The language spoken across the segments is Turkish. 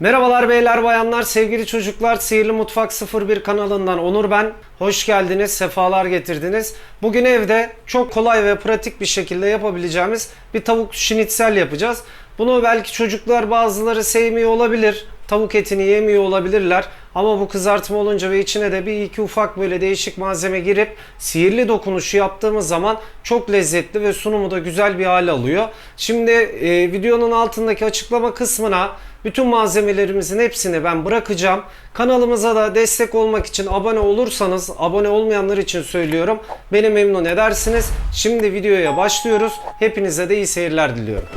Merhabalar beyler bayanlar sevgili çocuklar Sihirli Mutfak 01 kanalından Onur ben. Hoş geldiniz sefalar getirdiniz. Bugün evde çok kolay ve pratik bir şekilde yapabileceğimiz bir tavuk şinitsel yapacağız. Bunu belki çocuklar bazıları sevmiyor olabilir. Tavuk etini yemiyor olabilirler. Ama bu kızartma olunca ve içine de bir iki ufak böyle değişik malzeme girip sihirli dokunuşu yaptığımız zaman çok lezzetli ve sunumu da güzel bir hale alıyor. Şimdi e, videonun altındaki açıklama kısmına bütün malzemelerimizin hepsini ben bırakacağım. Kanalımıza da destek olmak için abone olursanız, abone olmayanlar için söylüyorum. Beni memnun edersiniz. Şimdi videoya başlıyoruz. Hepinize de iyi seyirler diliyorum.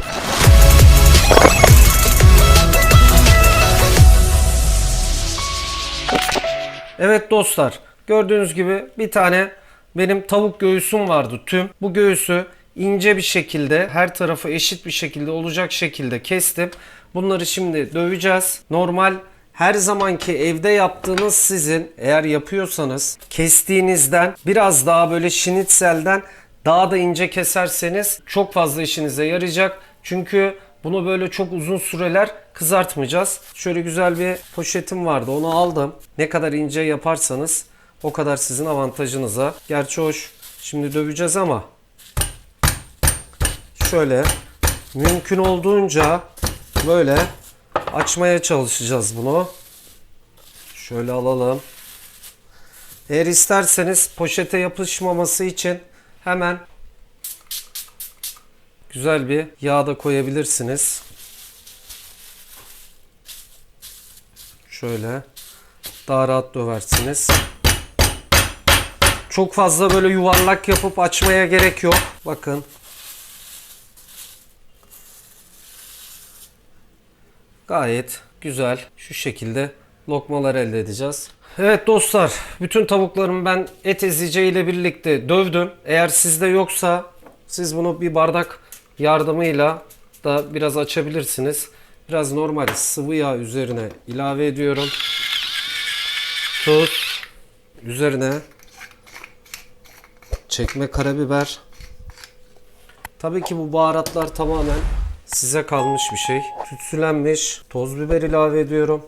Evet dostlar gördüğünüz gibi bir tane benim tavuk göğsüm vardı tüm. Bu göğsü ince bir şekilde her tarafı eşit bir şekilde olacak şekilde kestim. Bunları şimdi döveceğiz. Normal her zamanki evde yaptığınız sizin eğer yapıyorsanız kestiğinizden biraz daha böyle şinitselden daha da ince keserseniz çok fazla işinize yarayacak. Çünkü bunu böyle çok uzun süreler kızartmayacağız. Şöyle güzel bir poşetim vardı. Onu aldım. Ne kadar ince yaparsanız o kadar sizin avantajınıza. Gerçi hoş şimdi döveceğiz ama şöyle mümkün olduğunca böyle açmaya çalışacağız bunu. Şöyle alalım. Eğer isterseniz poşete yapışmaması için hemen güzel bir yağ da koyabilirsiniz. Şöyle daha rahat döversiniz. Çok fazla böyle yuvarlak yapıp açmaya gerek yok. Bakın. Gayet güzel şu şekilde lokmalar elde edeceğiz. Evet dostlar bütün tavuklarımı ben et ezici ile birlikte dövdüm. Eğer sizde yoksa siz bunu bir bardak yardımıyla da biraz açabilirsiniz. Biraz normal sıvı yağ üzerine ilave ediyorum. Tuz üzerine çekme karabiber. Tabii ki bu baharatlar tamamen size kalmış bir şey. Tütsülenmiş toz biber ilave ediyorum.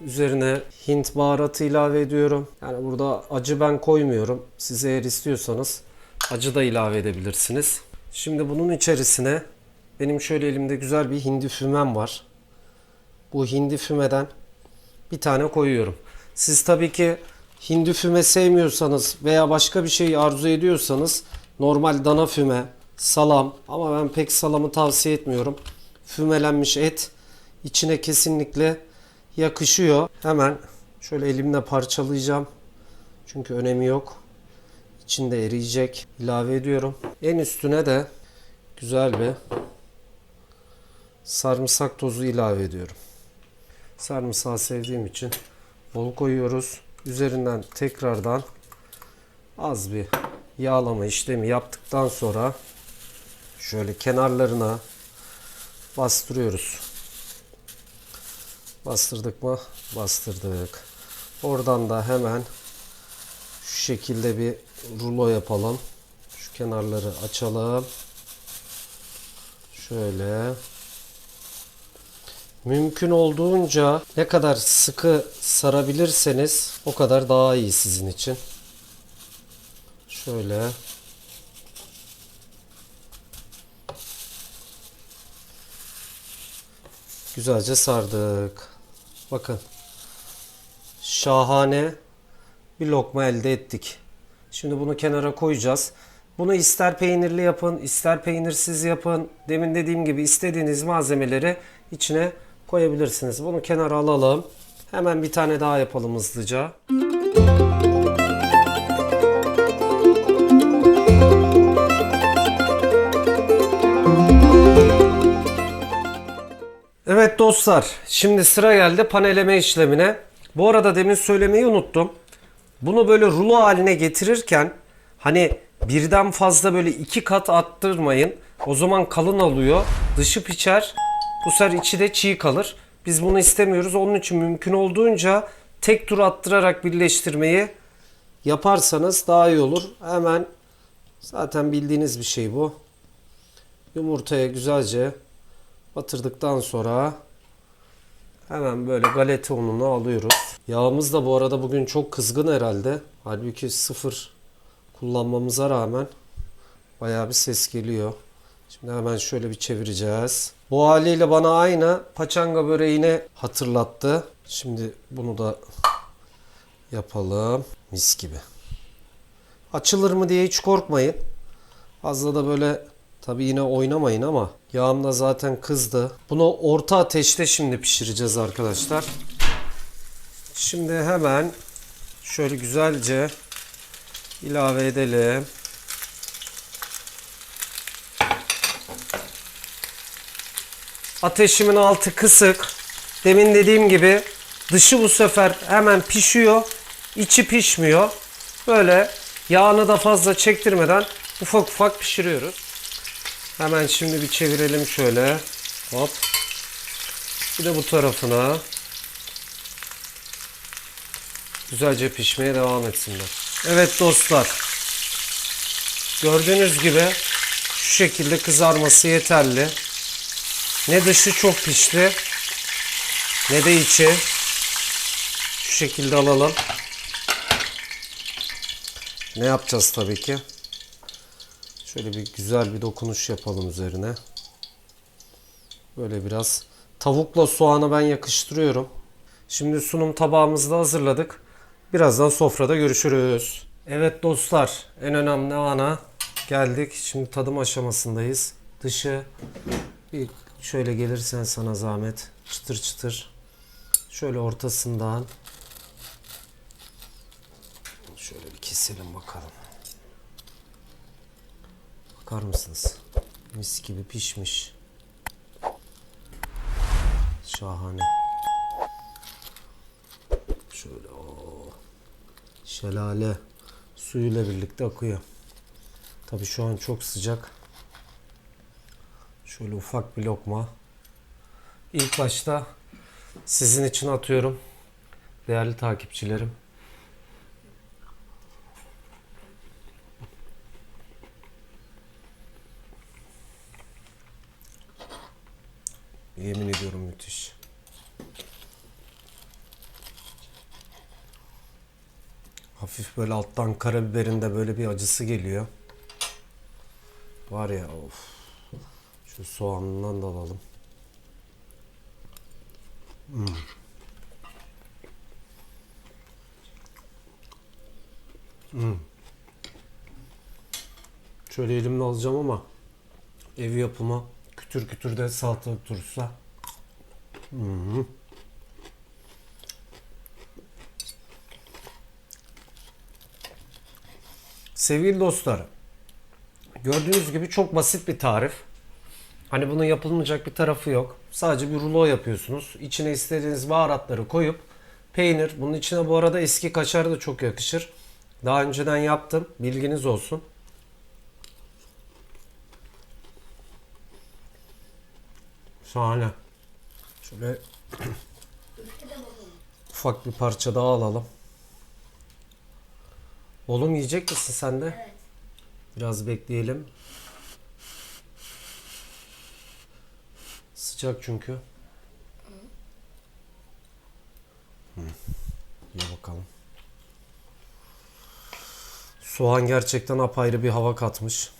Üzerine Hint baharatı ilave ediyorum. Yani burada acı ben koymuyorum. Siz eğer istiyorsanız acı da ilave edebilirsiniz. Şimdi bunun içerisine benim şöyle elimde güzel bir hindi fümem var. Bu hindi fümeden bir tane koyuyorum. Siz tabii ki hindi füme sevmiyorsanız veya başka bir şey arzu ediyorsanız normal dana füme, salam ama ben pek salamı tavsiye etmiyorum. Fümelenmiş et içine kesinlikle yakışıyor. Hemen şöyle elimle parçalayacağım. Çünkü önemi yok. İçinde eriyecek. İlave ediyorum. En üstüne de güzel bir sarımsak tozu ilave ediyorum. Sarımsağı sevdiğim için bol koyuyoruz. Üzerinden tekrardan az bir yağlama işlemi yaptıktan sonra şöyle kenarlarına bastırıyoruz. Bastırdık mı? Bastırdık. Oradan da hemen şu şekilde bir rulo yapalım. Şu kenarları açalım. Şöyle. Mümkün olduğunca ne kadar sıkı sarabilirseniz o kadar daha iyi sizin için. Şöyle. Güzelce sardık. Bakın. Şahane bir lokma elde ettik. Şimdi bunu kenara koyacağız. Bunu ister peynirli yapın, ister peynirsiz yapın. Demin dediğim gibi istediğiniz malzemeleri içine koyabilirsiniz. Bunu kenara alalım. Hemen bir tane daha yapalım hızlıca. Evet dostlar, şimdi sıra geldi paneleme işlemine. Bu arada demin söylemeyi unuttum. Bunu böyle rulo haline getirirken hani birden fazla böyle iki kat attırmayın. O zaman kalın alıyor. Dışı pişer. Bu sefer içi de çiğ kalır. Biz bunu istemiyoruz. Onun için mümkün olduğunca tek tur attırarak birleştirmeyi yaparsanız daha iyi olur. Hemen zaten bildiğiniz bir şey bu. Yumurtaya güzelce Batırdıktan sonra hemen böyle galeta ununu alıyoruz. Yağımız da bu arada bugün çok kızgın herhalde. Halbuki sıfır kullanmamıza rağmen bayağı bir ses geliyor. Şimdi hemen şöyle bir çevireceğiz. Bu haliyle bana aynı paçanga böreğini hatırlattı. Şimdi bunu da yapalım. Mis gibi. Açılır mı diye hiç korkmayın. Fazla da böyle tabi yine oynamayın ama yağım da zaten kızdı. Bunu orta ateşte şimdi pişireceğiz arkadaşlar. Şimdi hemen şöyle güzelce ilave edelim. Ateşimin altı kısık. Demin dediğim gibi dışı bu sefer hemen pişiyor. içi pişmiyor. Böyle yağını da fazla çektirmeden ufak ufak pişiriyoruz. Hemen şimdi bir çevirelim şöyle. Hop. Bir de bu tarafına. Güzelce pişmeye devam etsinler. Evet dostlar. Gördüğünüz gibi şu şekilde kızarması yeterli. Ne dışı çok pişti ne de içi. Şu şekilde alalım. Ne yapacağız tabii ki? Şöyle bir güzel bir dokunuş yapalım üzerine. Böyle biraz tavukla soğanı ben yakıştırıyorum. Şimdi sunum tabağımızı da hazırladık. Birazdan sofrada görüşürüz. Evet dostlar en önemli ana geldik. Şimdi tadım aşamasındayız. Dışı bir şöyle gelirsen sana zahmet. Çıtır çıtır. Şöyle ortasından şöyle bir keselim bakalım. Bakar mısınız? Mis gibi pişmiş. Şahane. Şöyle o şelale suyuyla birlikte akıyor. Tabii şu an çok sıcak. Şöyle ufak bir lokma. İlk başta sizin için atıyorum. Değerli takipçilerim. Yemin ediyorum müthiş. Hafif böyle alttan karabiberin de böyle bir acısı geliyor. Var ya of. Şu soğanından da alalım. Şöyle elimle alacağım ama ev yapımı kütür kütür de salatalık turşusu. Hı hı. Sevgili dostlar, gördüğünüz gibi çok basit bir tarif. Hani bunun yapılmayacak bir tarafı yok. Sadece bir rulo yapıyorsunuz. İçine istediğiniz baharatları koyup peynir. Bunun içine bu arada eski kaşar da çok yakışır. Daha önceden yaptım. Bilginiz olsun. Şahane. Şöyle ufak bir parça daha alalım. Oğlum yiyecek misin sen de? Evet. Biraz bekleyelim. Sıcak çünkü. Hı. Ye bakalım. Soğan gerçekten apayrı bir hava katmış.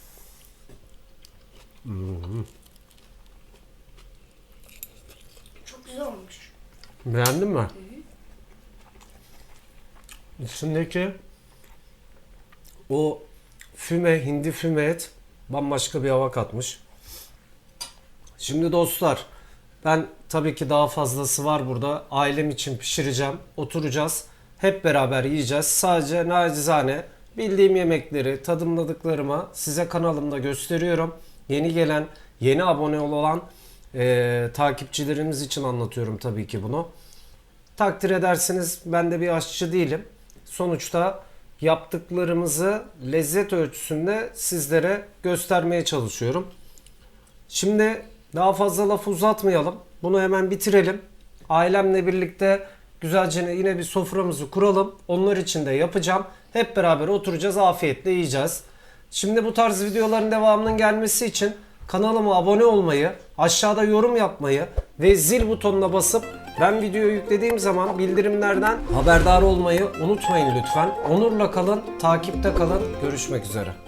Çok güzel olmuş. Beğendin mi? İçindeki o füme, hindi füme et bambaşka bir hava katmış. Şimdi dostlar ben tabii ki daha fazlası var burada. Ailem için pişireceğim. Oturacağız. Hep beraber yiyeceğiz. Sadece nacizane bildiğim yemekleri, tadımladıklarımı size kanalımda gösteriyorum. Yeni gelen, yeni abone olan eee, takipçilerimiz için anlatıyorum tabii ki bunu. Takdir edersiniz ben de bir aşçı değilim. Sonuçta yaptıklarımızı lezzet ölçüsünde sizlere göstermeye çalışıyorum. Şimdi daha fazla laf uzatmayalım. Bunu hemen bitirelim. Ailemle birlikte güzelce yine bir soframızı kuralım. Onlar için de yapacağım. Hep beraber oturacağız, afiyetle yiyeceğiz. Şimdi bu tarz videoların devamının gelmesi için kanalıma abone olmayı, aşağıda yorum yapmayı ve zil butonuna basıp ben videoyu yüklediğim zaman bildirimlerden haberdar olmayı unutmayın lütfen. Onurla kalın, takipte kalın. Görüşmek üzere.